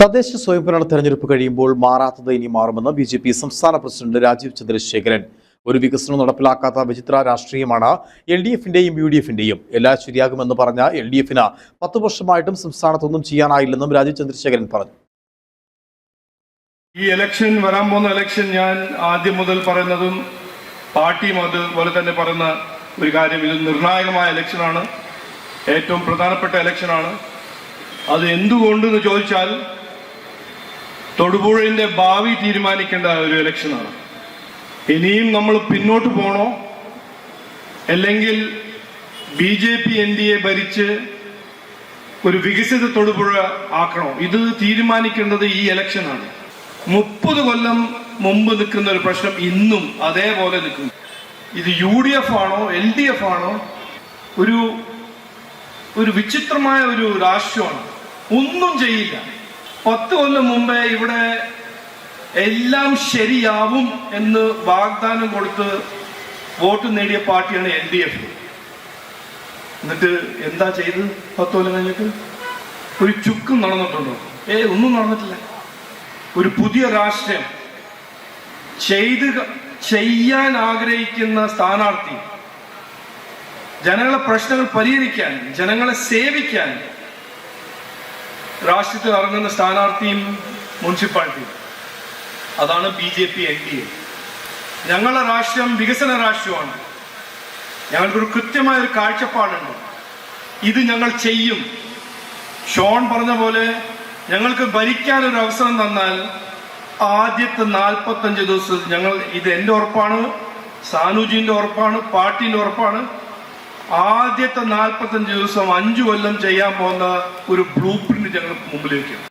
തദ്ദേശ സ്വയംഭരണ തെരഞ്ഞെടുപ്പ് കഴിയുമ്പോൾ മാറാത്തത് ഇനി മാറുമെന്ന് ബി ജെ പി സംസ്ഥാന പ്രസിഡന്റ് രാജീവ് ചന്ദ്രശേഖരൻ. ഒരു വികസനം നടപ്പിലാക്കാത്ത വിചിത്ര രാഷ്ട്രീയമാണ് എൽ ഡി എഫിന്റെയും യു ഡി എഫിന്റെയും. എല്ലാം ശരിയാകുമെന്ന് പറഞ്ഞ എൽ ഡി എഫിന് പത്ത് വർഷമായിട്ടും സംസ്ഥാനത്തൊന്നും ചെയ്യാനായില്ലെന്നും രാജീവ് ചന്ദ്രശേഖരൻ പറഞ്ഞു. ഈ ഇലക്ഷൻ വരാൻ പോകുന്ന ഇലക്ഷൻ ഞാൻ ആദ്യം മുതൽ പറയുന്നതും പാർട്ടിയും അതുപോലെ തന്നെ പറയുന്ന ഒരു കാര്യം ഇത് നിർണായകമായ ഇലക്ഷനാണ് ഏറ്റവും പ്രധാനപ്പെട്ട ഇലക്ഷനാണ് അത് എന്തുകൊണ്ടെന്ന് ചോദിച്ചാൽ തൊടുപുഴയുടെ ഭാവി തീരുമാനിക്കേണ്ട ഒരു ഇലക്ഷനാണ് ഇനിയും നമ്മൾ പിന്നോട്ട് പോണോ അല്ലെങ്കിൽ B J P N D A ഭരിച്ച് ഒരു വികസിത തൊടുപുഴ ആക്കണോ? ഇത് തീരുമാനിക്കേണ്ടത് ഈ ഇലക്ഷനാണ് മുപ്പത് കൊല്ലം മുമ്പ് നിൽക്കുന്ന ഒരു പ്രശ്നം ഇന്നും അതേപോലെ നിൽക്കുന്നു. ഇത് യു ഡി എഫ് ആണോ എൽ ഡി എഫ് ആണോ? ഒരു ഒരു വിചിത്രമായ ഒരു രാഷ്ട്രമാണ്. ഒന്നും ചെയ്യില്ല. പത്ത് കൊല്ലം മുമ്പേ ഇവിടെ എല്ലാം ശരിയാവും എന്ന് വാഗ്ദാനം കൊടുത്ത് വോട്ട് നേടിയ പാർട്ടിയാണ് എൽ ഡി എഫ്. എന്നിട്ട് എന്താ ചെയ്ത് പത്ത് കൊല്ലം കഴിഞ്ഞിട്ട്? ഒരു ചുക്കും നടന്നിട്ടുണ്ടോ? ഏ ഒന്നും നടന്നിട്ടില്ല. ഒരു പുതിയ രാഷ്ട്രം ചെയ്ത് ചെയ്യാൻ ആഗ്രഹിക്കുന്ന സ്ഥാനാർത്ഥി. ജനങ്ങളെ പ്രശ്നങ്ങൾ പരിഹരിക്കാൻ ജനങ്ങളെ സേവിക്കാൻ രാഷ്ട്രത്തിൽ ഇറങ്ങുന്ന സ്ഥാനാർത്ഥിയും മുനിസിപ്പാലിറ്റിയും. അതാണ് B J P N D A. ഞങ്ങളുടെ രാഷ്ട്രം വികസന രാഷ്ട്രമാണ് ഞങ്ങൾക്കൊരു കൃത്യമായ ഒരു കാഴ്ചപ്പാടുണ്ട്. ഇത് ഞങ്ങൾ ചെയ്യും. ഷോൺ പറഞ്ഞ പോലെ ഞങ്ങൾക്ക് ഭരിക്കാൻ ഒരു അവസരം തന്നാൽ ആദ്യത്തെ നാൽപ്പത്തഞ്ച് ദിവസം ഞങ്ങൾ ഇത് എന്റെ ഉറപ്പാണ് സാനുജിന്റെ ഉറപ്പാണ് പാർട്ടിന്റെ ഉറപ്പാണ്. ആദ്യത്തെ നാൽപ്പത്തഞ്ച് ദിവസം അഞ്ചു കൊല്ലം ചെയ്യാൻ പോകുന്ന ഒരു ബ്ലൂ പ്രിന്റ് ഞങ്ങൾ മുമ്പിൽ വയ്ക്കും